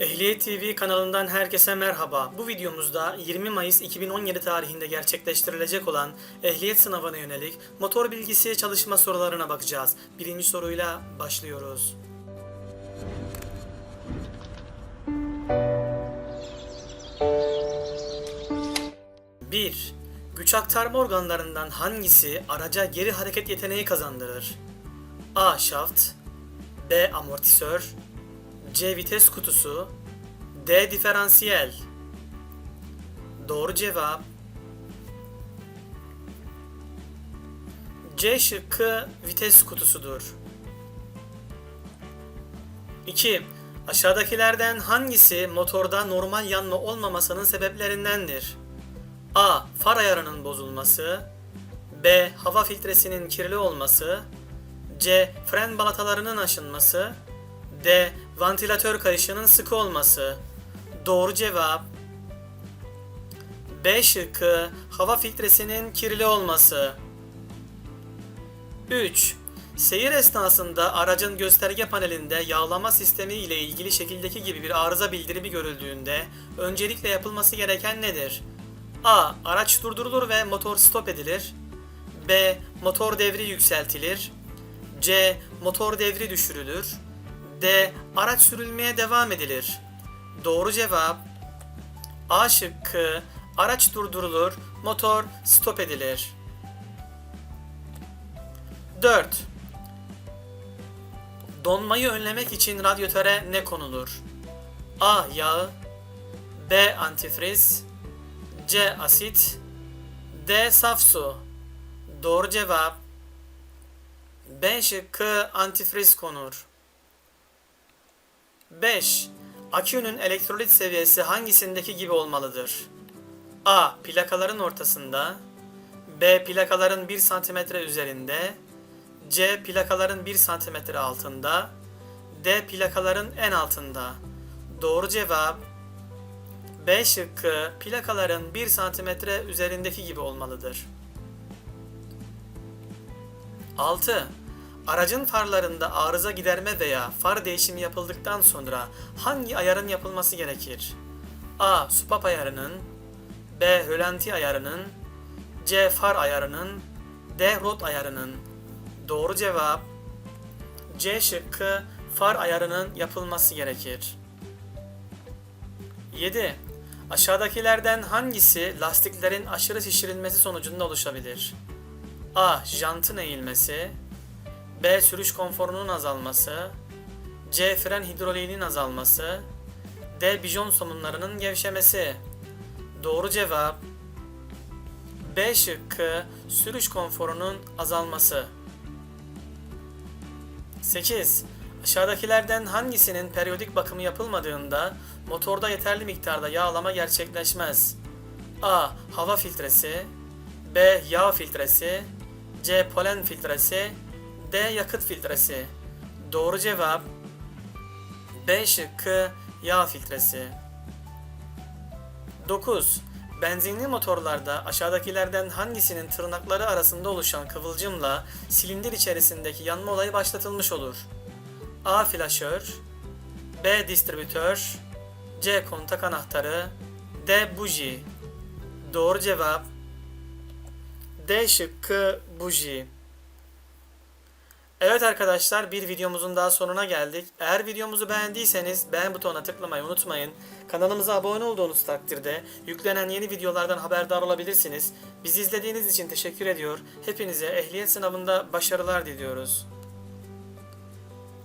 Ehliyet TV kanalından herkese merhaba. Bu videomuzda 20 Mayıs 2017 tarihinde gerçekleştirilecek olan ehliyet sınavına yönelik motor bilgisi çalışma sorularına bakacağız. Birinci soruyla başlıyoruz. Bir, Güç aktarma organlarından hangisi araca geri hareket yeteneği kazandırır? A. Şaft B. Amortisör C. Vites kutusu D. Diferansiyel Doğru cevap C şıkkı vites kutusudur. 2. Aşağıdakilerden hangisi motorda normal yanma olmamasının sebeplerindendir? A. Far ayarının bozulması B. Hava filtresinin kirli olması C. Fren balatalarının aşınması D. Vantilatör kayışının sıkı olması Doğru cevap B şıkkı hava filtresinin kirli olması 3. Seyir esnasında aracın gösterge panelinde yağlama sistemi ile ilgili şekildeki gibi bir arıza bildirimi görüldüğünde öncelikle yapılması gereken nedir? A. Araç durdurulur ve motor stop edilir. B. Motor devri yükseltilir. C. Motor devri düşürülür. D. Araç sürülmeye devam edilir. Doğru cevap A şıkkı araç durdurulur, motor stop edilir. 4. Donmayı önlemek için radyatöre ne konulur? A. Yağ B. Antifriz C. Asit D. Saf su Doğru cevap B şıkkı antifriz konur. 5. Akünün elektrolit seviyesi hangisindeki gibi olmalıdır? A. Plakaların ortasında B. Plakaların 1 cm üzerinde C. Plakaların 1 cm altında D. Plakaların en altında Doğru cevap B şıkkı plakaların 1 cm üzerindeki gibi olmalıdır. 6. Aracın farlarında arıza giderme veya far değişimi yapıldıktan sonra hangi ayarın yapılması gerekir? A. Supap ayarının B. Rölanti ayarının C. Far ayarının D. Rot ayarının Doğru cevap C şıkkı far ayarının yapılması gerekir. 7. Aşağıdakilerden hangisi lastiklerin aşırı şişirilmesi sonucunda oluşabilir? A. Jantın eğilmesi B. Sürüş konforunun azalması C. Fren hidroliğinin azalması D. Bijon somunlarının gevşemesi Doğru cevap B şıkkı sürüş konforunun azalması 8. Aşağıdakilerden hangisinin periyodik bakımı yapılmadığında motorda yeterli miktarda yağlama gerçekleşmez? A. Hava filtresi B. Yağ filtresi C. Polen filtresi D. Yakıt filtresi Doğru cevap B şıkkı yağ filtresi 9. Benzinli motorlarda aşağıdakilerden hangisinin tırnakları arasında oluşan kıvılcımla silindir içerisindeki yanma olayı başlatılmış olur? A. Flaşör B. Distribütör C. Kontak anahtarı D. Buji Doğru cevap D şıkkı buji. Evet arkadaşlar bir videomuzun daha sonuna geldik. Eğer videomuzu beğendiyseniz beğen butonuna tıklamayı unutmayın. Kanalımıza abone olduğunuz takdirde yüklenen yeni videolardan haberdar olabilirsiniz. Bizi izlediğiniz için teşekkür ediyor. Hepinize ehliyet sınavında başarılar diliyoruz.